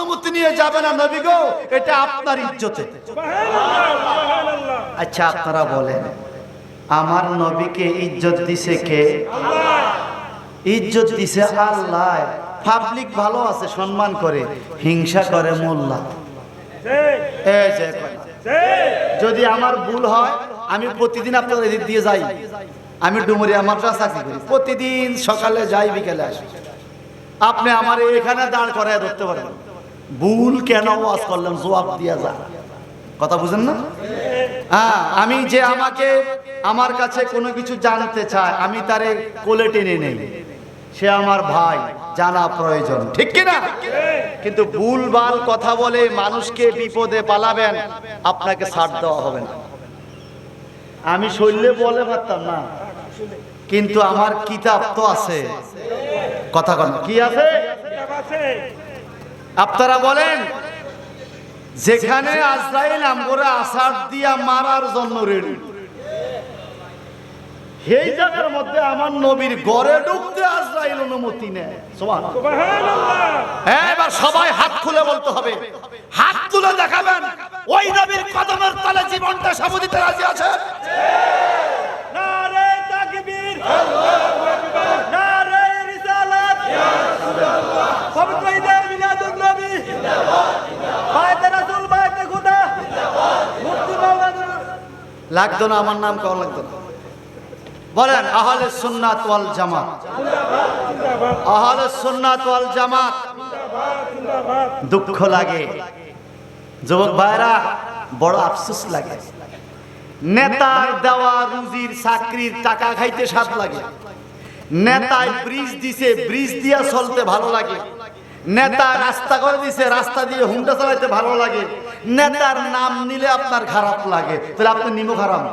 অনুমতি নিয়ে যাবে না নবী গো, এটা আপনার ইজ্জতে। আচ্ছা আপনারা বলেন, আমার নবীকে ইজ্জত দিছে কে? ইজ্জত দিছে আল্লাহ। পাবলিক ভালো আছে, সম্মান করে, হিংসা করে মোল্লা। যদি আমার ভুল হয়, আমি প্রতিদিন আপনাদের এদিক দিয়ে যাই। আমি ডুমুরিয়া মাদ্রাসা চাকরি করি? প্রতিদিন সকালে যাই, বিকেলে আসি। আপনি আমার এখানে দাঁড় করায় ধরতে পারবেন ভুল কেন ওয়াজ করলাম জবাব দিয়া যা। কথা বুঝেন না? হ্যাঁ আমি যে আমাকে, আমার কাছে কোনো কিছু জানতে চায়, আমি তারে কোলে টেনে নেই। সে আমার ভাই, জানা প্রয়োজন। ঠিক কিনা? কিন্তু ভুল ভালো কথা বলে মানুষকে বিপদে পালাবেন, আপনাকে ছাড় দেওয়া হবে না। আমি শৈলে বলে পারতাম না। কিন্তু আমার কিতাব তো আছে। কথা কন। কি আছে? আপনারা বলেন যেখানে আজরাইল আমগরে আসার দিয়া মারার জন্য রেডি সেই জায়গার মধ্যে আমার নবীর গড়ে ঢুকতে আজরাইল অনুমতি নেয়। হ্যাঁ, এবার সবাই হাত খুলে বলতে হবে। হাত তুলে দেখাবেন ওই নবীর কদমের তলে জীবনটা সব দিতে রাজি আছে? নারে তাকবীর নারে রিসালাত পবিত্র ঈদে মিলাদুন নবী বায়তে রাসূল বায়তে খুদা মুফতি মাওলানা লাগতো না, আমার নাম কেমন লাগতো না। বলেন, আহলে সুন্নাত ওয়াল জামাত। আহলে সুন্নাত ওয়াল জামাত। দুঃখ লাগে। যুবক ভাইরা, বড় আফসোস লাগে। নেতার দেওয়া রুজির, চাকরির টাকা খাইতে স্বাদ লাগে। নেতায় ব্রিজ দিছে ব্রিজ দিয়া চলতে ভালো লাগে। নেতা রাস্তা করে দিছে, রাস্তা দিয়ে হুন্ডা চালাইতে ভালো লাগে। নেতার নাম নিলে আপনার খারাপ লাগে। তাহলে আপনি নিমো খারাপ।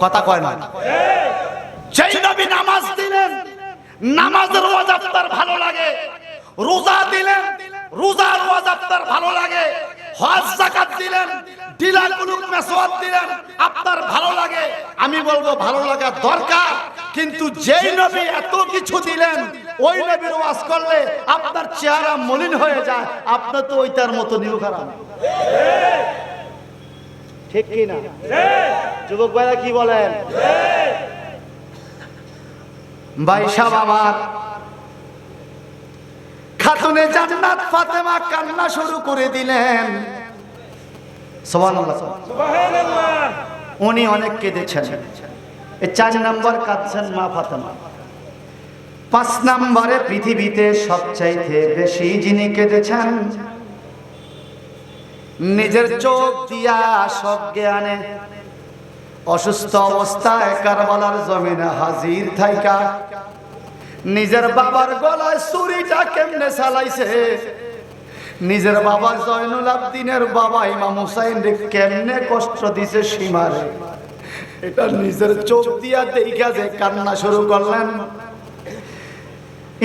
কথা কয় না। যেই নবী নামাজ দিলেন, নামাজের ওয়াজ আপনার ভালো লাগে। রোজা দিলেন, রোজার ওয়াজ আপনার ভালো লাগে। হজ জাকাত দিলেন ডিলার কুলুক মেসওয়াত দিলেন, আপনার ভালো লাগে। আমি বলব, ভালো লাগা দরকার। কিন্তু যেই নবী এত কিছু দিলেন ওই নবীর ওয়াজ করলে আপনার চেহারা মলিন হয়ে যায়। আপনার তো ওইটার মতো নিউ খারাপ। ঠিক কি না? যুবক ভাইরা কি বলেন? ভাই সাহেব আমার খাতুনে জান্নাত ফাতেমা কান্না শুরু করে দিলেন। সুবহানাল্লাহ। সুবহানাল্লাহ। উনি অনেক কেঁদেছেন। এই চার নাম্বার কাঁদছেন মা ফাতেমা। পাঁচ নাম্বারে পৃথিবীতে সবচাইতে বেশি যিনি কেঁদেছেন, নিজের চোখ দিয়া সব জ্ঞানে অসুস্থ অবস্থায় কারবালার জমিনে হাজির থাইকা, নিজের বাবার গলায় ছুরিটা কেমনে চালাইছে, নিজের বাবা জয়নুল আবদিনের বাবা ইমাম হুসাইন কেমনে কষ্ট দিছে সীমারে, এটা নিজের চোখ দিয়া দেখা যে কান্না শুরু করলেন।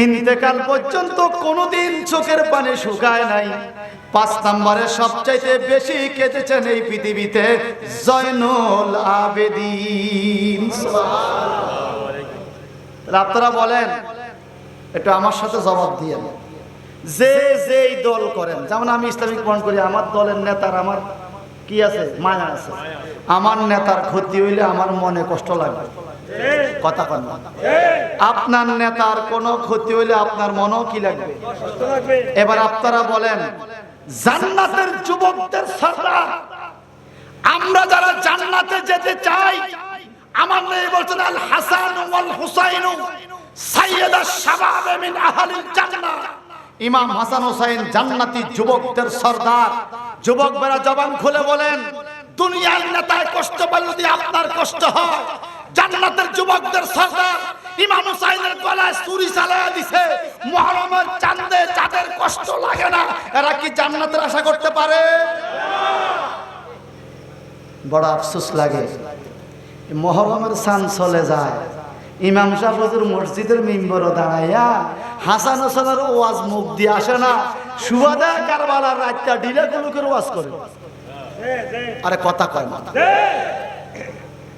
ইন্তেকাল পর্যন্ত কোনোদিন চোখের পানি শুকায় নাই। পাঁচ নম্বরে সবচাইতে বেশি কেঁদেছেন এই পৃথিবীতে জয়নুল আবেদিন। আপনারা বলেন, একটু আমার সাথে জবাব দিয়ে যে যেই দল করেন, যেমন আমি ইসলামিক মন করি, আমার দলের নেতার আমার কি আছে? মায়া আছে। আমার নেতার ক্ষতি হইলে আমার মনে কষ্ট লাগবে কথা কন আপনার নেতার কোনো ক্ষতি হইলে আপনার মনও কি লাগবে? এবার আপনারা বলেন, জান্নাতের যুবকদের সরদার আমরা যারা জান্নাতে যেতে চাই, আমার নবী বলছেন, আল হাসান ওয়াল হুসাইন সাইয়্যিদা শাবাব মিন আহলিল জান্নাহ। ইমাম হাসান হুসাইন জান্নাতি যুবকদের সরদার। যুবক বেরা জবান খুলে বলেন, দুনিয়ার নেতায় কষ্ট পেলে যদি আপনার কষ্ট হয় জান্নাতের যুবকদের সরদার ইমাম হুসাইনের গলায় ছুরি চালায়া দিছে। মুহররমের চাঁদে যাদের কষ্ট লাগে না, এরা কি জান্নাতের আশা করতে পারে? বড় আফসোস লাগে। মহরমের সান চলে যায়। ইমাম সাহেব হুজুর মসজিদের মিম্বরও দাঁড়াইয়া হাসান হোসেনের ওয়াজ মুখ দিয়ে আসে না সুবাদা কারবালার রাতটা ডিলে গুলোকের ওয়াজ করে। আরে কথা কয় না।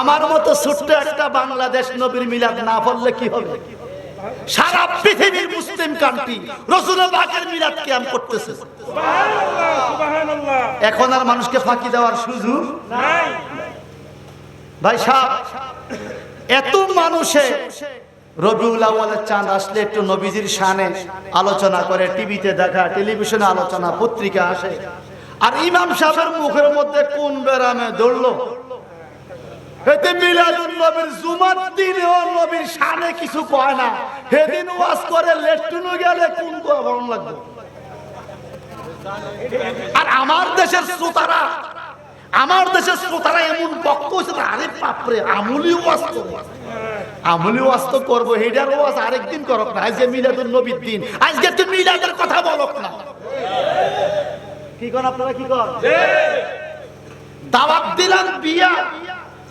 আমার মতো ছোট্ট একটা বাংলাদেশ নবীর মিলাদ না পড়লে কি হবে? সারা পৃথিবীর মুসলিম কান্ট্রি রসুল বাকের মিলাদ কিয়াম করতেছে। এখন আর মানুষকে ফাঁকি দেওয়ার সুযোগ ভাই সাহেব, এত মানুষে রবিউল আউয়ালের চাঁদ আসলে একটু নবীজির শানে আলোচনা করে, টিভিতে দেখা, টেলিভিশনে আলোচনা, পত্রিকা আসে। আর ইমাম সাহেবের মুখের মধ্যে কোন বেরামে দৌড়লো? এতে মিলাদুন নবীর জুমার দিনেও নবীর শানে কিছু কয় না। সেদিন ওয়াজ করে লেট্টুনু গেলে কোন দোয়া বরণ লাগবে? আর আমার দেশের শ্রোতারা আমার দেশের শ্রোতারা এমন বক্ত হয়েছে আরে বাপরে আমুলি ওয়াজ করব আমুলি ওয়াজ তো করব হেডার ওয়াজ আরেকদিন করক না। আজকে মিলাদুল নবীর দিন। আজকে তুই মিলাদের কথা বলক না। কি কর আপনারা কি কর দাওয়াত দিলাম বিয়া।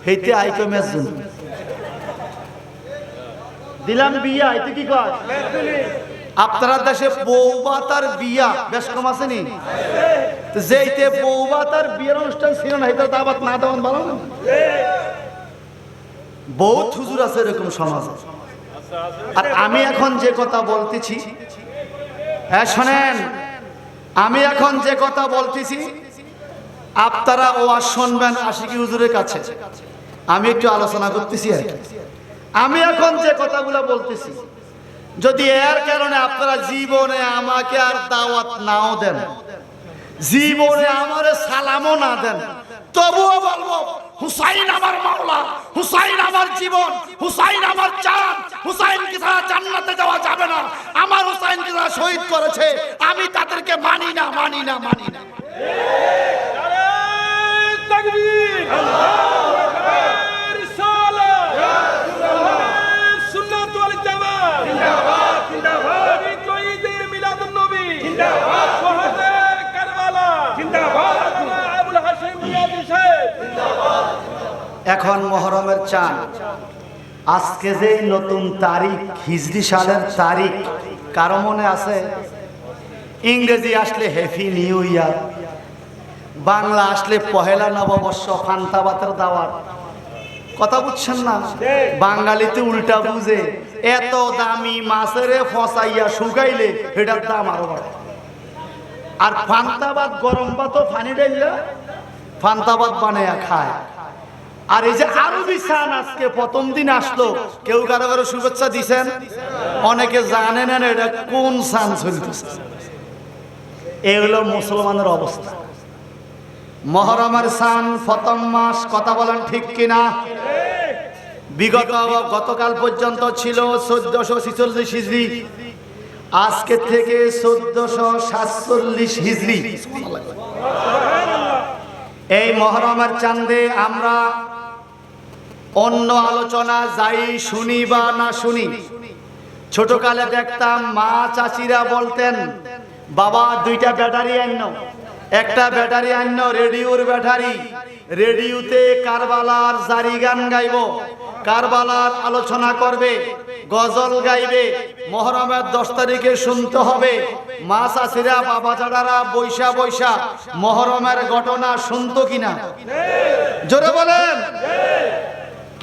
হেইতে আইকো মেসুন। দিলাম বিয়া এতে কি কর আপনারা দেশে বৌবাতার বিয়া বেশ কম আসেনি তো যেইতে বৌবাতার বিয়ের অনুষ্ঠান ছিল না এটা দাবাত না দেওয়ান ভালো না? বহুত হুজুর আছে এরকম সমাজে। আর আমি এখন যে কথা বলতেছি হ্যাঁ শোনেন আমি এখন যে কথা বলতেছি আপনারা ও আর শুনবেন আশিকি হুজুরের কাছে। আমি একটু আলোচনা করতেছি আর আমি এখন যে কথাগুলো বলতেছি, যদি এর কারণে আপনারা জীবনে আমাকে আর দাওয়াত নাও দেন, জীবনে আমারে সালামও না দেন, তবুও বলব, হুসাইন আমার মাওলা, হুসাইন আমার জীবন, হুসাইন আমার চান হুসাইন কি ছাড়া জান্নাতে যাওয়া যাবে না? আমার হুসাইন কি ছাড়া শহীদ করেছে? আমি তাদেরকে মানি না মানি না মানি না। তাকবীর। সুন্নাত ওয়াল জামাত জিন্দাবাদ জিন্দাবাদ ঈদে মিলাদুন নবী জিন্দাবাদ শহীদে কারবালা জিন্দাবাদ আবুল হাশিম মিয়াদি সাহেব এখন মহরমের চান আজকে যে নতুন তারিখ, হিজরি সালের তারিখ, কারও মনে আছে? ইংরেজি আসলে হ্যাপি নিউ ইয়ার বাংলা আসলে পহেলা নববর্ষ, ফান্তাবাতের দাওয়াত। কথা বুঝছেন না? বাঙালিতে উল্টা বুঝে, এত দামি মাছের ফসাইয়া শুকাইলে এটার দাম আরও বাড়ে। আর ফান্তাবাদ গরম ভাতও ফানি ডাইলা ফান্তাবাদ বানায়া খায়। আর এই যে আরবি সান আজকে প্রথম দিন আসলো, কেউ কারও কারও শুভেচ্ছা দিছেন? অনেকে জানে না এটা কোন সান চলতেছে। এই হলো মুসলমানের অবস্থা। মহরমের সান প্রথম মাস, কথা বলেন ঠিক কিনা? বিগত গতকাল পর্যন্ত ছিল চোদ্দশো ছিচল্লিশ হিজড়ি আজকে থেকে চোদ্দশো সাতচল্লিশ হিজড়ি এই মহরমের চান্দে আমরা অন্য আলোচনা যাই শুনি বা না শুনি। ছোটকালে দেখতাম মা চাচিরা বলতেন, বাবা, দুইটা ব্যাটারি আন্য একটা ব্যাটারি আন্য রেডিওর ব্যাটারি। রেডিওতে কারবালার জারি গান গাইব। কারবালার আলোচনা করবে, গজল গাইবে, মহরমের দশ তারিখে শুনতে হবে। মা চাষিরা বাবা চাচারা বৈশা বৈশা, মহরমের ঘটনা শুনতো কিনা? জোরে বলেন।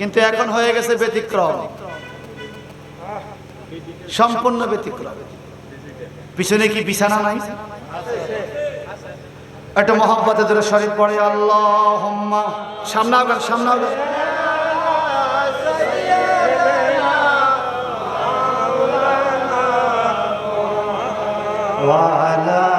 কিন্তু এখন হয়ে গেছে ব্যতিক্রম। সম্পূর্ণ ব্যতিক্রম। পিছনে কি বিছানা নাই? একটা মহব্বতে ধরে শরীর পড়ে আল্লাহ সামনে আবেন সামনে আবেন ওয়ালা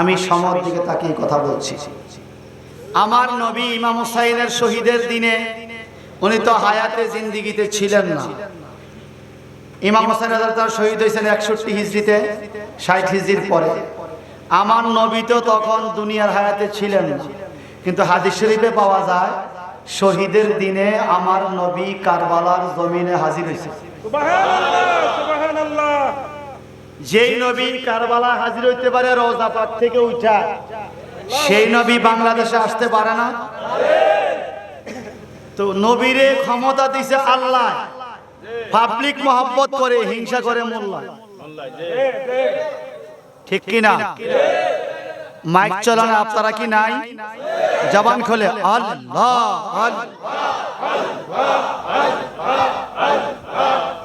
আমি সমর দিকে তাকিয়ে কথা বলছি। আমার নবী ইমাম হুসাইনের শহীদের দিনে উনি তো হায়াতে জিন্দিগিতে ছিলেন না। ইমাম হোসেন তার শহীদ হয়েছেন একষট্টি হিজড়িতে, ষাট হিজড়ির পরে। আমার নবী তো তখন দুনিয়ার হায়াতে ছিলেন কিন্তু হাদিস শরীফে পাওয়া যায়, শহীদের দিনে আমার নবী কারবালার জমিনে হাজির হয়েছে। যেই নবী কারবালা হাজির হইতে পারে রোজা পাক থেকে উঠা সেই নবী বাংলাদেশে আসতে পারে না তো নবীরে ক্ষমতা দিছে আল্লাহ পাবলিক মহব্বত করে হিংসা করে মোল্লা ঠিক কি না মাইক চলানো আপনারা কি নাই জবান খোলে আল্লাহ আল্লাহ আল্লাহ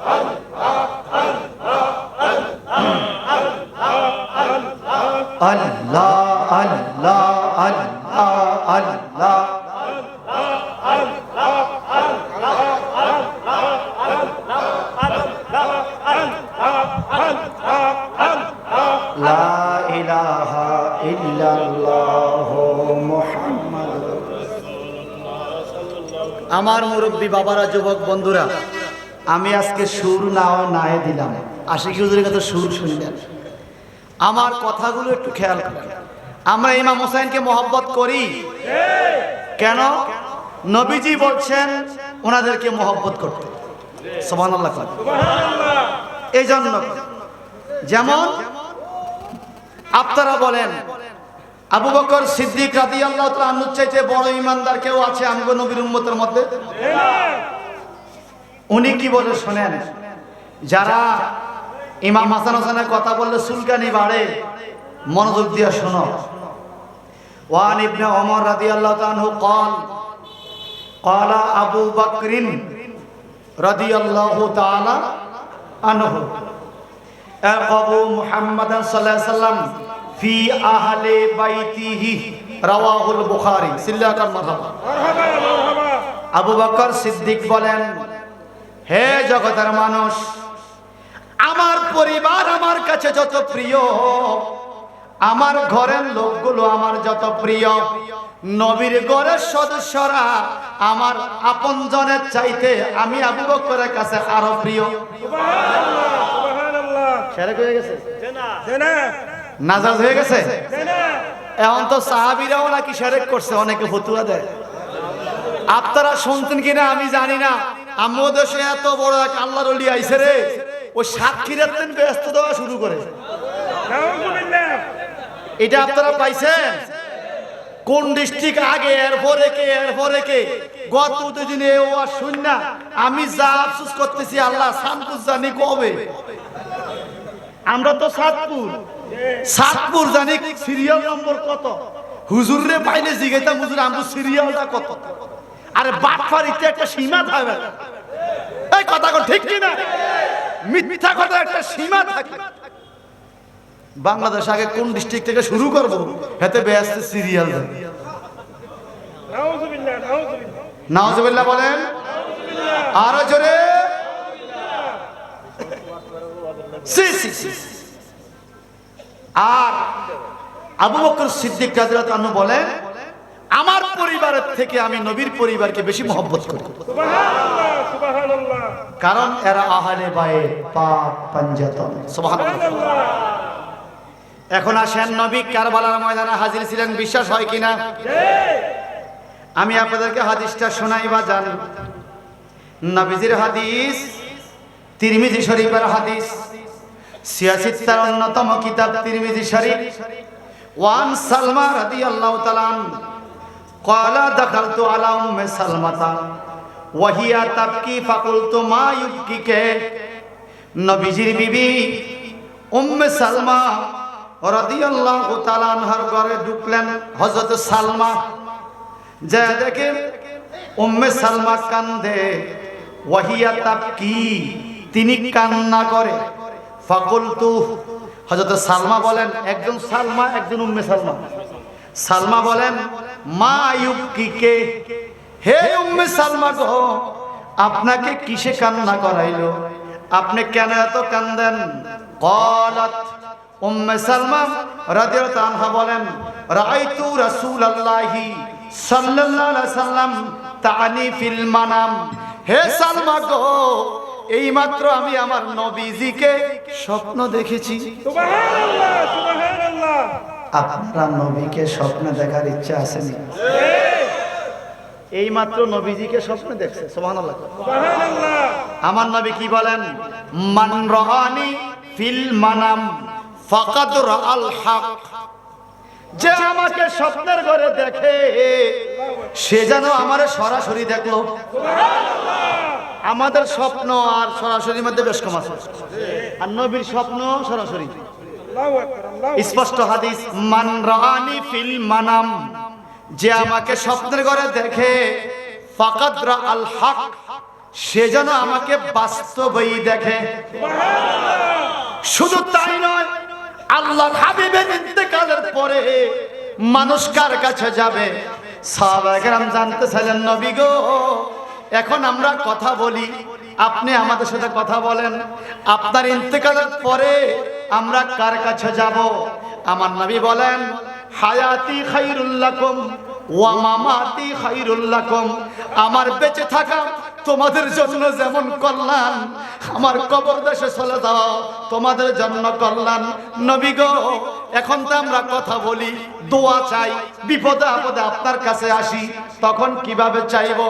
আল্লাহ আল্লাহ আল্লাহ লা ইলাহা ইল্লাল্লাহ মুহাম্মাদুর আমার মুরব্বী বাবারা, যুবক বন্ধুরা, আমি আজকে সুর নাও নায়ে দিলাম। আশিকি হুজুরের কাছে সুর শুনলেন আমার কথাগুলো একটু খেয়াল করেন আমরা ইমাম হোসেনকে মহব্বত করি। কেন? নবীজি বলছেন, ওনাদেরকে মহব্বত করতে। সমান আল্লাহ এই জন্য যেমন আপনারা বলেন, আবু বকর সিদ্দিক রাদি আল্লাহ চাইতে বড় ইমানদার কেউ আছে আমগো নবীর উম্মতের মধ্যে? উনি কি বলে শোনেন? যারা ইমাম হাসান হোসেনের কথা বললে সুলকানি বাড়ে মনোযোগ দিয়ে শোনো ওয়ান ইবনে ওমর রাদিয়াল্লাহু তাআলা قال قال আবু বকরিন রাদিয়াল্লাহু তাআলা আনহু আকাবু মুহাম্মদ সাল্লাল্লাহু আলাইহি সাল্লাম ফি আহলে বাইতিহি রাওয়াহুল বুখারী সিল্লাকার মারহাবা মারহাবা মারহাবা আবু বকর সিদ্দিক বলেন হে জগতের মানুষ আমার পরিবার আমার কাছে যত প্রিয় আমার ঘরের লোকগুলো আমার যত প্রিয় নবীর ঘরের সদস্যরা আমার আপনজনের চাইতে আমি আবু বকরের কাছে আরও প্রিয়। সুবহানাল্লাহ সুবহানাল্লাহ। সেরেক হয়ে গেছে? নাজাজ হয়ে গেছে এখন তো সাহাবিরাও নাকি সেরেক করছে অনেকে ফতুয়া দেয়। আপনারা শুনতেন কিনা আমি জানি না। আমার দেশে এত বড় এক আল্লাহর আইছে রে। ও সাক্ষীর একদিন ব্যস্ত দেওয়া শুরু করে। এটা আপনারা পাইছেন? কোন ডিস্ট্রিক্ট আগে, এরপরে কে এরপরে কে? গত দুদিনে ও আর শূন্য আমি যা আফসোস করতেছি, আল্লাহ সানপুর জানি কবে। আমরা তো সাতপুর। সাতপুর জানি সিরিয়াল নম্বর কত। হুজুর রে পাইলে জিগাইতাম, হুজুর আমগো সিরিয়ালটা কত? আরে বাটফারিতে একটা সীমা থাকবে এই কথা ঠিক কি না মিথ্যা কথা একটা সীমা থাকে। বাংলাদেশ আগে কোন ডিস্ট্রিক্ট থেকে শুরু করব? হেতে ব্যস্ত সিরিয়াল। নাউজুবিল্লাহ বলেন। আরও জোরে। আর আবু বকর সিদ্দিক আনহু বলেন আমার পরিবারের থেকে আমি নবীর পরিবারকে বেশি মহব্বত করি। কারণ এরা আহারে বায়ে এখন আসেন নবী কারবালার ময়দানে হাজির ছিলেন, বিশ্বাস হয় কিনা? আমি আপনাদেরকে হাদিসটা শোনাই বা জান। নবীজির হাদিস, তিরমিজি শরীফের হাদিস সিয়াসিত্তার অন্যতম কিতাব তিরমিজি শরীফ। ওয়ান সালমা রাদিয়াল্লাহু তাআলা কলা দখল তো আলা উম্মে সালমাতা ওহিয়া তাবকি ফাকুল তো মা ইউবকিকে নবীজির বিবি উম্মে সালমা রাদিয়াল্লাহু তাআলা আনহার ঘরে ঢুকলেন হযরত সালমা যে দেখে উম্মে সালমা কান্দে ওয়াহিয়া তাবকি তিনি কান্না করে ফাকুল তু হযরত সালমা বলেন একজন সালমা একজন উম্মে সালমা সালমা বলেন মা হে উম্মে সালমা আপনাকে কিসে কান্না করাইলো? আপনি কেন এত কান্দেন? উম্মে বলেন সাল্লাম তানি হে সালমা এইমাত্র আমি আমার নবীজিকে স্বপ্ন দেখেছি। আপনারা নবীকে স্বপ্ন দেখার ইচ্ছা আসেনি। এই মাত্র নবীজিকে স্বপ্নে দেখছে সুবহানাল্লাহ। সুবহানাল্লাহ। আমার নবী কি বলেন? মান রহানি ফিল মানাম ফাকাদ রাআল হক। যে আমাকে স্বপ্নের ঘরে দেখে সে যেন আমার সরাসরি দেখল। আমাদের স্বপ্ন আর সরাসরির মধ্যে বেশ কম আছে। আর নবীর স্বপ্ন সরাসরি। স্পষ্ট হাদিস, মান রাআনি ফিল মানাম যে আমাকে স্বপ্নের ঘরে দেখে, ফাকাদ রাআল হক সে যেন আমাকে বাস্তবেই দেখে। শুধু তাই নয় আল্লাহ হাবিবের ইন্তেকালের পরে মানুষ কার কাছে যাবে? সাহাবাহাম জানতে চাইলেন, নবী গো, এখন আমরা কথা বলি আপনি আমাদের সাথে কথা বলেন। আপনার ইন্তেকালের পরে আমরা কার কাছে যাব? আমার নবী বলেন, হায়াতি খাইরুল্লাকুম ওয়া মামাতি খাইরুল্লাকুম আমার বেঁচে থাকা তোমাদের জন্য যেমন কল্যাণ, আমার কবর দেশে চলে যাও, তোমাদের জন্য কল্যাণ। নবী গো, এখন তো আমরা কথা বলি, দোয়া চাই, বিপদে আপদে আপনার কাছে আসি, তখন কীভাবে চাইব?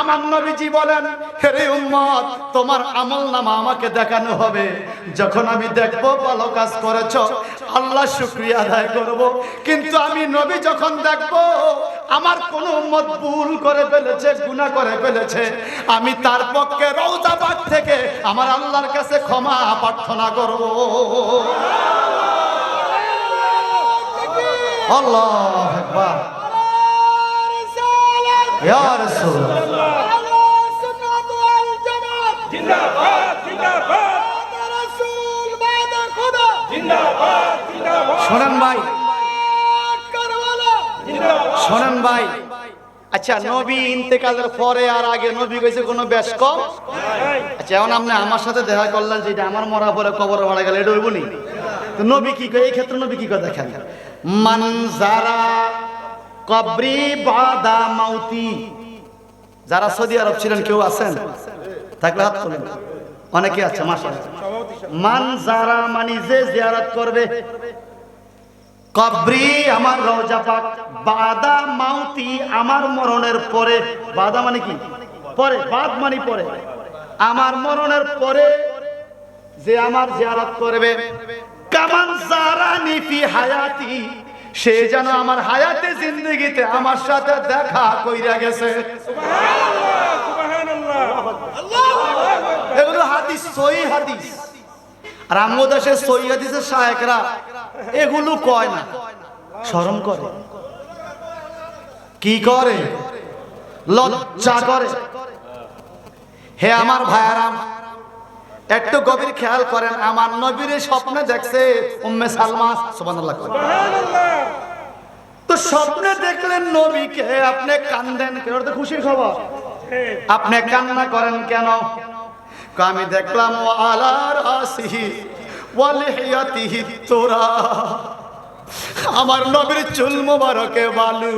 আমার নবীজি বলেন হে উম্মত, তোমার আমল নামা আমাকে দেখানো হবে। যখন আমি দেখব ভালো কাজ করেছ, আল্লাহ শুক্রিয়া আদায় করব। কিন্তু আমি নবী যখন দেখব আমার কোন উম্মত ভুল করে ফেলেছে গুনাহ করে ফেলেছে। আমি তার পক্ষে রৌজাবাদ থেকে আমার আল্লাহর কাছে ক্ষমা প্রার্থনা করব। আল্লাহ আকবার। ইয়া রাসূলুল্লাহ। জিন্দাবাদ জিন্দাবাদ। জিন্দাবাদ জিন্দাবাদ শোনেন ভাই জিন্দাবাদ শোনেন ভাই। আচ্ছা নবী ইন্তেকালের পরে আর আগে নবী কইছে কোনো বেশ কম আচ্ছা এখন আপনি আমার সাথে দেখা করলেন যে আমার মরা পরে কবর ভাড়া গেলে এটা নি তো নবী কি কয়? এই ক্ষেত্রে নবী কি কয় দেখেন? মান যারা কবরি বাদা মাউতি, যারা সৌদি আরব ছিলেন, কেউ আছেন? থাকলে হাত তোলেন। অনেকে আছে মাসা মান যারা মানি যে জিয়ারত করবে কবরি আমার রওজা পাক বাদা মাউতি আমার মরণের পরে বাদা মানে কি? পরে বাদ মানে পরে। আমার মরণের পরে যে আমার জিয়ারত করবে কামান জারানি ফি হায়াতি সে যেন আমার হায়াতে জিন্দগিতে আমার সাথে দেখা কইরা গেছে। সুবহানাল্লাহ। এগুলো হাদিস সহি হাদিস। আর আমগো দেশে সহি হাদিসের শায়েকরা, এগুলো কয় না? শরম করে। কি করে? লজ্জা করে। হে আমার ভাইয়ারাম, একটু গভীর খেয়াল করেন, আমার নবীর স্বপ্নে দেখছে উম্মে সালমা, সুবহানাল্লাহ তো স্বপ্নে দেখলেন নবীকে, আপনি কান্দেন কেন? তো খুশির খবর। আপনি কান্না করেন কেন? আমি দেখলাম ও আলার আসিহি ওয়ালিহিয়াতিহি তোরা। আমার নবীর চুল মোবারকে বালু,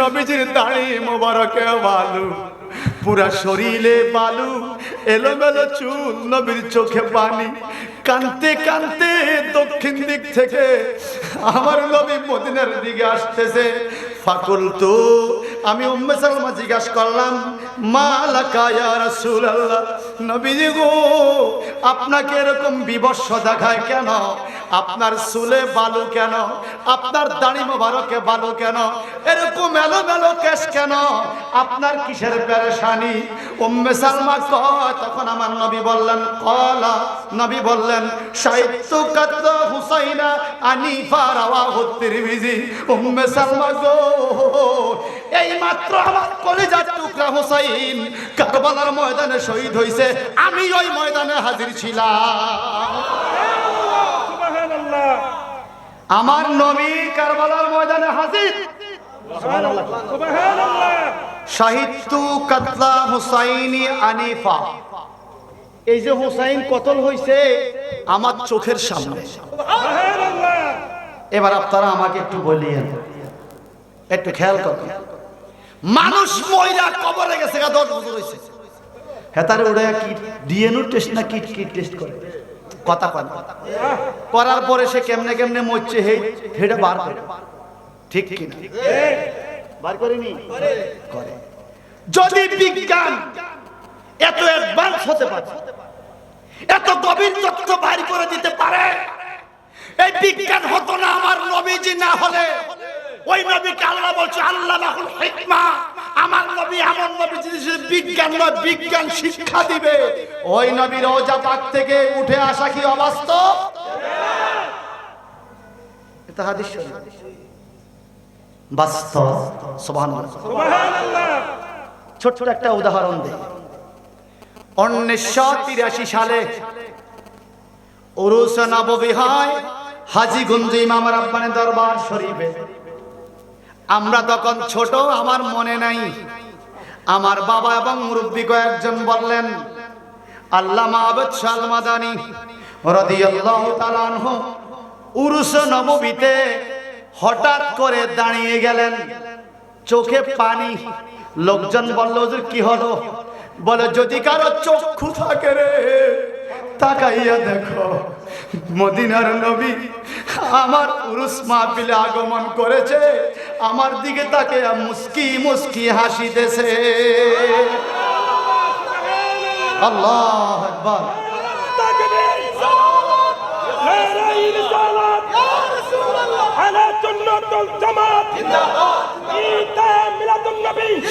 নবীজির দাড়ি মোবারকে বালু, পুরা শরীরে বালু, এলোমেলো চুল নবীর চোখে পানি। কানতে কানতে দক্ষিণ দিক থেকে আমার নবী মদিনার দিকে আসতেছে ফাকুল তো আমি উম্মে সালমা জিজ্ঞাসা করলাম মালাকায়া রাসূলুল্লাহ? নবীজি গো, আপনাকে এরকম বিবর্ষ দেখায় কেন? আপনার চুলে বালু কেন? আপনার দাড়ি মোবারকে বালু কেন? এরকম এলোমেলো কেশ কেন? আপনার কিসের পেরেশানি? উম্মে সালমা কয়, তখন আমার নবী বললেন, কলা। নবী বললেন সাহিত্য কাত্র হুসাইনা আনি আনিফা রাওয়াহু তিরমিজি। উম্মে সালমা গো এই মাত্র আমার কলিজার টুকরা হুসাইন কারবালার ময়দানে শহীদ হইছে। আমি ওই ময়দানে হাজির ছিলাম। আমার নবী কারবালার ময়দানে হাজির। সাহিত্য কাতলা হুসাইনি আনিফা। এই যে হুসাইন কতল হইছে আমার চোখের সামনে। সুবহানাল্লাহ। এবার আপনারা আমাকে একটু বলিয়েন। একটু খেয়াল করুন। মানুষ ময়রা কবরে গেছে গা দশ বছর হয়েছে হেতারে উড়ে কি ডিএনও টেস্ট না কিট কিট টেস্ট করে? কথা না। করার পরে সে কেমনে কেমনে মরছে, হে হেটা বার করে। ঠিক কি না? বার করেনি? করে। যদি বিজ্ঞান এত অ্যাডভান্স হতে পারে, এত গভীর তথ্য বাইর করে দিতে পারে, এই বিজ্ঞান হতো না আমার নবীজি না হলে। ওই নবীকে আল্লাহ বলছে আল্লাহ হিকমা। আমার নবী এমন নবী যিনি বিজ্ঞান নয়, বিজ্ঞান শিক্ষা দিবে। ওই নবী রোজা পাক থেকে উঠে আসা কি অবাস্তব? এটা হাদিস। বাস্তব। সুবহানাল্লাহ সুবহানাল্লাহ। ছোট্ট একটা উদাহরণ দিই। উনিশশো তিরাশি সালে উরুস নববী হয় হাজিগঞ্জ ইমাম রাব্বানি দরবার শরীফে। আমরা তখন ছোট, আমার মনে নাই। আমার বাবা এবং মুরব্বী কয়েকজন বললেন, আল্লামা আবেদ নবমীতে হঠাৎ করে দাঁড়িয়ে গেলেন। চোখে পানি। লোকজন বলল কি হলো? বলে যদি কারও চক্ষু থাকে রে তাকাইয়া দেখো মদিনার নবী আমার পুরুষ মাহফিলে আগমন করেছে আমার দিকে তাকে মুস্কি মুস্কি হাসিতেছে। আল্লাহ একবার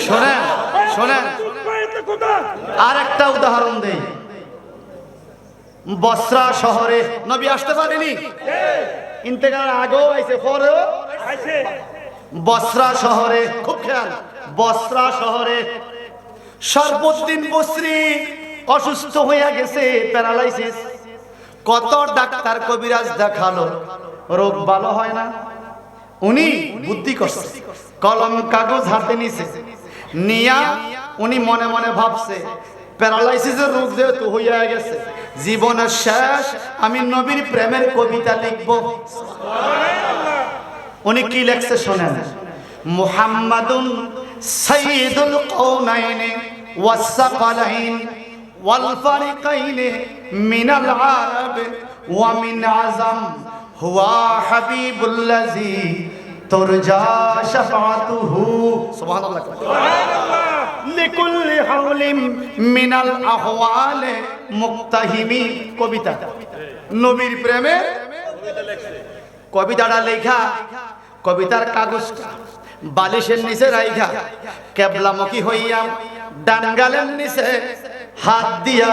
শোনেন শোনেন। আর একটা উদাহরণ দেই। বসরা শহরে নবী আসতে পারেনি? ইন্তেকার আগেও আইছে পরেও বসরা শহরে খুব খেয়াল বসরা শহরে সর্বদিন বসরি অসুস্থ হইয়া গেছে প্যারালাইসিস। কত ডাক্তার কবিরাজ দেখাল রোগ ভালো হয় না? উনি বুদ্ধি করছে কলম কাগজ হাতে নিছে নিয়া উনি মনে মনে ভাবছে, প্যারালাইসিসের রোগ যেহেতু হইয়া গেছে, জীবনের শেষ আমি নবীর প্রেমের কবিতা লিখব। উনি কি লেখছে শোনেন? মুহাম্মাদুন সাইয়্যিদুল কওনাইন ওয়াস-সাকালাইন ওয়াল ফারিকাইন মিনাল আরব ওয়া মিন আযম হুয়া হাবিবুল্লাযী মুক্তাহিমি কবিতা। নবীর প্রেমে কবিতাটা লেখা কবিতার কাগজটা বালিশের নিচে রাইখা কেবলামুখী হইয়া ডানগালের নিচে হাত দিয়া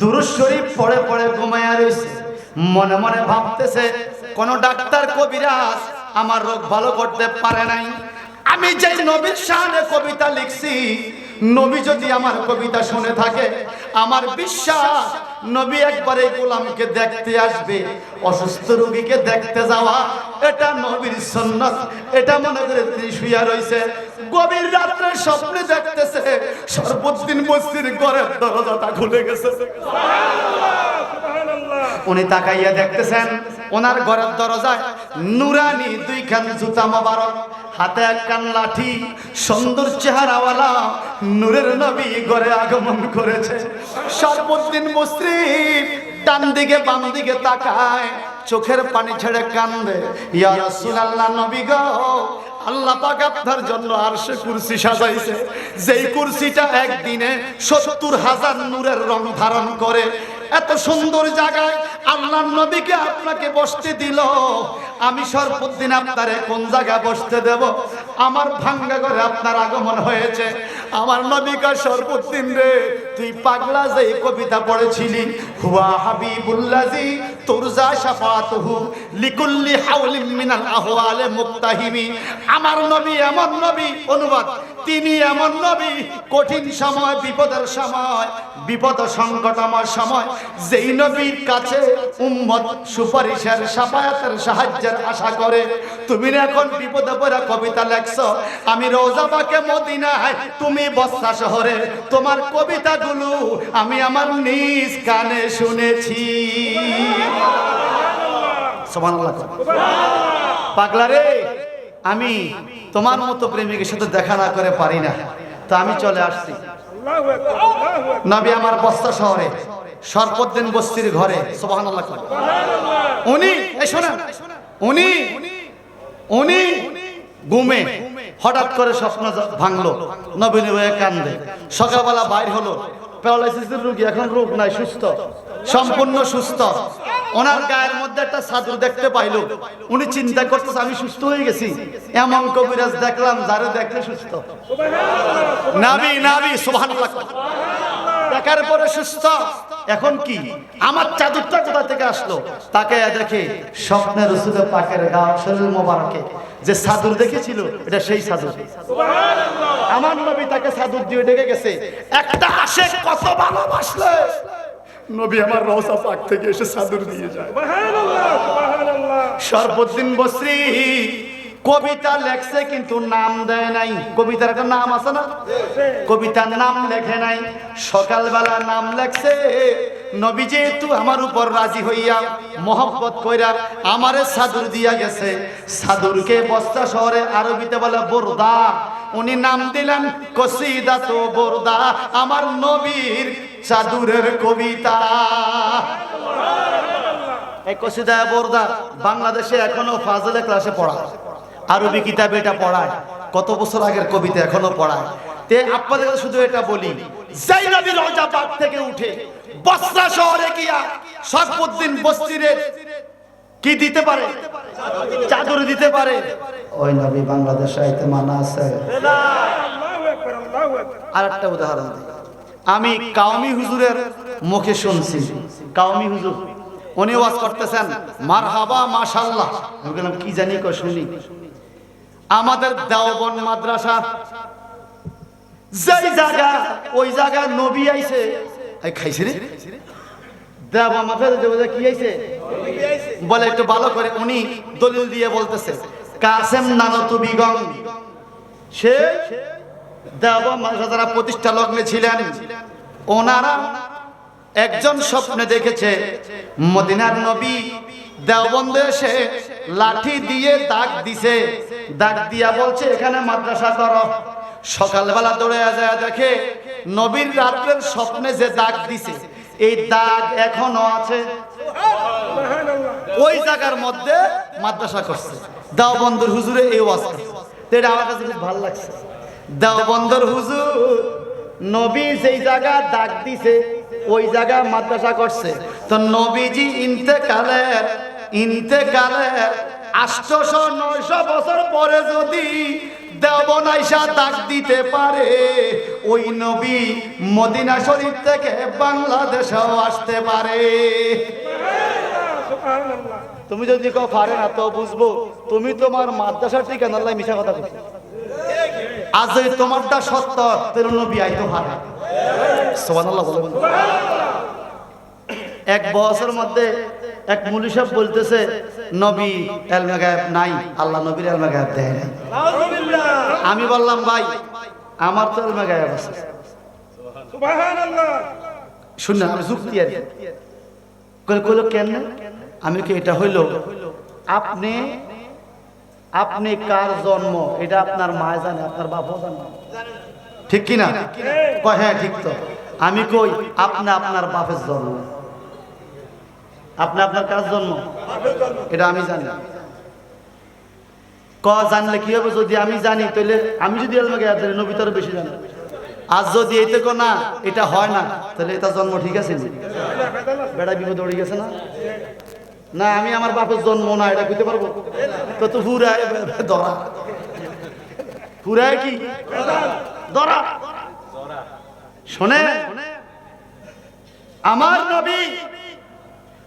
দুরুদ শরীফ পড়ে পড়ে ঘুমাইয়া রইছে। মনে মনে ভাবতেছে কোন ডাক্তার কবিরাজ আমার রোগ ভালো করতে পারে নাই। আমি যে নবীর সামনে কবিতা লিখছি, নবী যদি আমার কবিতা শুনে থাকে, আমার বিশ্বাস নবী একবারে গোলামকে দেখতে আসবে অসুস্থ রোগীকে দেখতে যাওয়া এটা নবীর সন্ন্যাস এটা মনে করে তিনি শুয়া রয়েছে গভীর রাত্রে স্বপ্নে দেখতেছে সর্বদিন মসজিদ ঘরের দরজাটা খুলে গেছে। উনি তাকাইয়া দেখতেছেন ওনার ঘরের দরজায় নুরানি দুইখান জুতা মোবারক হাতে একখান লাঠি সুন্দর চেহারাওয়ালা নূরের নবী ঘরে আগমন করেছে। সর্বদিন মসজিদ ডান দিকে বাম দিকে তাকায়, চোখের পানি ছেড়ে কান্দে, ইয়া রাসূলুল্লাহ নবী গো, আল্লাহ পাক আপনার জন্য আরশে কুরসি সাজাইছে। যেই কুরসিটা একদিনে সত্তর হাজার নূরের রং ধারণ করে এত সুন্দর জায়গায় আল্লাহর নবীকে আপনাকে বসতে দিল। আমি সর্বদিন আপনারে কোন জায়গায় বসতে দেব? আমার ভাঙ্গা করে আপনার আগমন হয়েছে। আমার নবীকা সর্বদিন রে, তুই পাগলা যে কবিতা পড়েছিলি, হুয়া হাবিবুল্লাজি তুরজা শাফাতুহু, লিকুল্লি হাওলিম মিনাল আহওয়ালে মুক্তাহিমি। আমার নবী এমন নবী, অনুবাদ, তিনি এমন নবী, কঠিন সময়, বিপদের সময়, বিপদ সংকটময় সময় যেই নবীর কাছে উম্মত সুপারিশের সাফায়াতের সাহায্যের আশা করে তুমি এখন বিপদে পড়া কবিতা লেখছো? আমি মদিনায় তুমি শহরে। তোমার কবিতাগুলো আমি আমার নিজ কানে শুনেছি। পাগলারে আমি তোমার মতো প্রেমিকের সাথে দেখা না করে পারি না। তো আমি চলে আসছি। নবী আমার বস্তা শহরে। সর্বদিন বস্তির ঘরে উনি উনি উনি ঘুমে, হঠাৎ করে স্বপ্ন ভাঙলো, নবীন কান্দে। সকালবেলা বাইর হলো প্যারালাইসিসের রোগী এখন রোগ নাই, সুস্থ। সম্পূর্ণ সুস্থ। ওনার গায়ের মধ্যে একটা দেখতে পাইলো। উনি চিন্তা করতেছে, আমি সুস্থ হয়ে গেছি। এমন কবিরাজ দেখলাম, যারে দেখলে সুস্থ। নাবি নাবি দেখার পরে সুস্থ। এখন কি? আমার চাদরটা কোথা থেকে আসলো? তাকে দেখে স্বপ্নের রসুলের পাকের গা, শরীর মোবারকে। যে সাদুর দেখেছিল, এটা সেই সাদুর আমার নবী তাকে সাদুর দিয়ে ডেকে গেছে। একটা আসে কত ভালোবাসলে। নবী আমার রওসা পাক থেকে এসে সাদুর দিয়ে যায়। সুবহানাল্লাহ সুবহানাল্লাহ। সর্বদিন বসরি কবিতা লেখছে কিন্তু নাম দেয় নাই। কবিতার একটা নাম আছে না? কবিতার নাম লেখে নাই। সকালবেলা নাম লেখছে নবী যেহেতু আমার উপর রাজি হইয়া মোহব্বত কইরা আমারে সাদুর দিয়া গেছে সাদুরকে বস্তা শহরে আরবিতে বলে বোরদা। উনি নাম দিলেন কসিদা তো বোরদা, আমার নবীর চাদুরের কবিতা। এই কসিদা বোরদা বাংলাদেশে এখনও ফাজলে ক্লাসে পড়ায়, আরবি কিতাবে এটা পড়ায়, কত বছর আগের কবিতা এখনও পড়ায়। তে আপনাদের শুধু এটা বলি যেই নবী রজাবাদ থেকে উঠে বসরা শহরে গিয়া সরফুদ্দিন বস্তিরে কি দিতে পারে? চাদর দিতে পারে? ওই নবী বাংলাদেশে আইতে মানা আছে। আর একটা উদাহরণ দিই। আমি কাউমি হুজুরের মুখে শুনছি। কাউমি হুজুর উনি ওয়াজ করতেছেন মার হাবা মাশাল্লাহ আমি বললাম কি জানি কো শুনি। আমাদের দেওবন মাদ্রাসা যেই জায়গা ওই জায়গা নবী আইছে। খাইছে রে। মাদ্রাসা যে ওই কি আইছে বলে একটু ভালো করে উনি দলিল দিয়ে বলতেছে, কাসেম নানতু বিগম সে মাদ্রাসা যারা প্রতিষ্ঠা লগ্নে ছিলেন, ওনারা একজন স্বপ্নে দেখেছে, মদিনার নবী দেওবন্দে এসে লাঠি দিয়ে দাগ দিছে, দাগ দিয়া বলছে, এখানে মাদ্রাসা করো। সকালবেলা দৌড়ে যায় দেখে নবীর রাত্রের স্বপ্নে যে দাগ দিছে এই দাগ এখনও আছে। ওই জায়গার মধ্যে মাদ্রাসা করছে। দাও দেওবন্দর হুজুরে এই ওয়াজ করছে। এটা আমার কাছে খুব ভালো লাগছে। দেওবন্দর হুজুর, নবী যেই জায়গা দাগ দিছে, ওই জায়গা মাদ্রাসা করছে। তো নবীজি ইন্তেকালের ইন্তেকালের আটশোশো নয়শো বছর পরে যদি দিতে পারে। নবী থেকে আসতে পারে। তুমি যদি কেউ পারে না, তো বুঝব তুমি তোমার মাদ্রাসার ঠিকানা আল্লাহ মিশা কথা বলছো। আজ তোমারটা সত্য তোর নবী পারে। সুবহানাল্লাহ বলে এক বছর মধ্যে এক মুলি সাহেব বলতেছে নবী এলমে গায়েব নাই আল্লাহ নবীর এলমে গায়েব দেয় নাই। আমি বললাম ভাই আমার তো এলমে গায়েব আছে। আমি যুক্তি আর। কইলো কেন আমি কি এটা হইল আপনি আপনি কার জন্ম? এটা আপনার মা জানে আপনার বাপও জানে। ঠিক কি না কয় হ্যাঁ ঠিক তো। আমি কই আপনি আপনার বাপের জন্ম। আপনি আপনার কার জন্ম? এটা আমি জানি। ক জানলে কি হবে? যদি আমি জানি তাহলে আমি যদি আলমাকে জানি নবী তারও বেশি জানি। আজ যদি এইতে কো না এটা হয় না তাহলে এটা জন্ম ঠিক আছে বেড়া বিপদ উড়ে গেছে না? না আমি আমার বাপের জন্ম না এটা বুঝতে পারব? তো তো পুরায় ধরা। পুরায় কি? ধরা। শোনে আমার নবী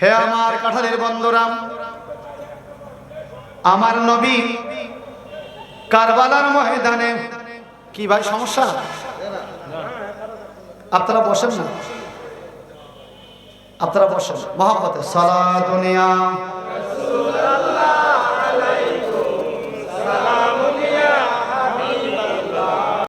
হে আমার কাঠালের বন্ধুরাম, আমার নবী কারবালার ময়দানে, কি ভাই সমস্যা? আপনারা বসেন না। আপনারা বসেন। মহাপতে সালা দুনিয়া